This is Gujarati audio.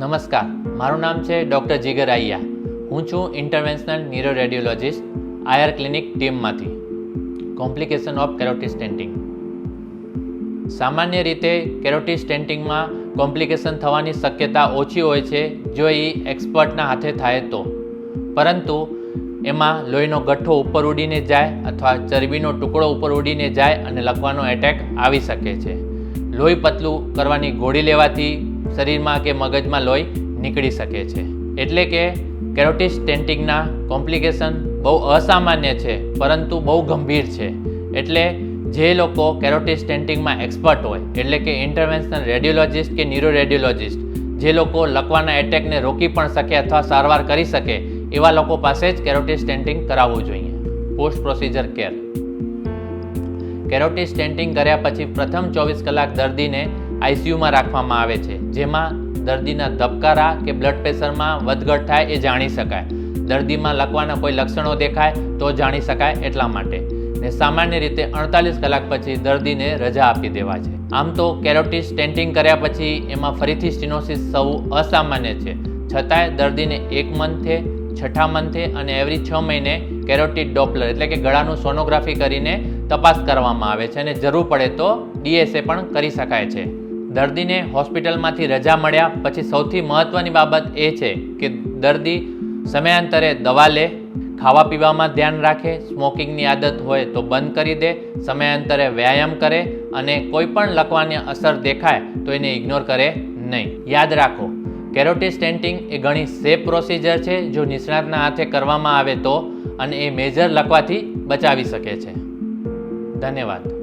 નમસ્કાર, મારું નામ છે ડૉક્ટર જીગર આઈયા હું છું ઇન્ટરવેન્શનલ ન્યુરો રેડિયોલોજિસ્ટ આયર clinic ટીમમાંથી. Complication of carotid stenting. સામાન્ય રીતે કેરોટી સ્ટેન્ટિંગમાં કોમ્પ્લિકેશન થવાની શક્યતા ઓછી હોય છે, જો એ એક્સપર્ટના હાથે થાય તો. પરંતુ એમાં લોહીનો ગઠ્ઠો ઉપર ઉડીને જાય અથવા ચરબીનો ટુકડો ઉપર ઉડીને જાય અને લખવાનો એટેક આવી શકે છે. લોહી પતલું કરવાની ગોળી લેવાથી શરીરમાં કે મગજમાં લોહી નીકળી શકે છે. એટલે કે કેરોટિસ સ્ટેન્ટિંગના કોમ્પ્લિકેશન બહુ અસામાન્ય છે, પરંતુ બહુ ગંભીર છે. એટલે જે લોકો કેરોટિસ સ્ટેન્ટિંગમાં એક્સપર્ટ હોય, એટલે કે ઇન્ટરવેન્શનલ રેડિયોલોજિસ્ટ કે ન્યુરો રેડિયોલોજિસ્ટ જે લોકો લકવાના એટેકને રોકી પણ શકે અથવા સારવાર કરી શકે, એવા લોકો પાસે જ કેરોટિસ સ્ટેન્ટિંગ કરાવવું જોઈએ. Post procedure care carotid stenting કર્યા પછી પ્રથમ ચોવીસ કલાક દર્દીને આઈસીયુમાં રાખવામાં આવે છે. જેમાં દર્દીના ધબકારા કે બ્લડ પ્રેશરમાં વધઘટ થાય એ જાણી શકાય. દર્દીમાં લખવાના કોઈ લક્ષણો દેખાય તો જાણી શકાય એટલા માટે. ને સામાન્ય રીતે અડતાલીસ કલાક પછી દર્દીને રજા આપી દેવા છે. આમ તો કેરોટિસ સ્ટેન્ટિંગ કર્યા પછી એમાં ફરીથી સ્ટિનોસિસ થવું અસામાન્ય છે. છતાંય દર્દીને એક મંથે, છઠ્ઠા મંથે અને એવરી છ મહિને કેરોટિડ ડોપલર એટલે કે ગળાનું સોનોગ્રાફી કરીને તપાસ કરવામાં આવે છે અને જરૂર પડે તો ડીએસએ પણ કરી શકાય છે. દર્દીને હોસ્પિટલમાંથી રજા મળ્યા. પછી સૌથી મહત્ત્વની બાબત એ છે કે દર્દી સમયાંતરે દવા લે, ખાવા પીવામાં ધ્યાન રાખે, સ્મોકિંગની આદત હોય તો બંધ કરી દે, સમયાંતરે વ્યાયામ કરે અને કોઈ પણ લખવાની અસર દેખાય તો એને ઇગ્નોર કરે નહીં. યાદ રાખો કેરોટી સ્ટેન્ટિંગ એ ઘણી સેફ પ્રોસિજર છે જો નિષ્ણાતના હાથે કરવામાં આવે તો અને એ મેજર લખવાથી બચાવી શકે છે. ધન્યવાદ.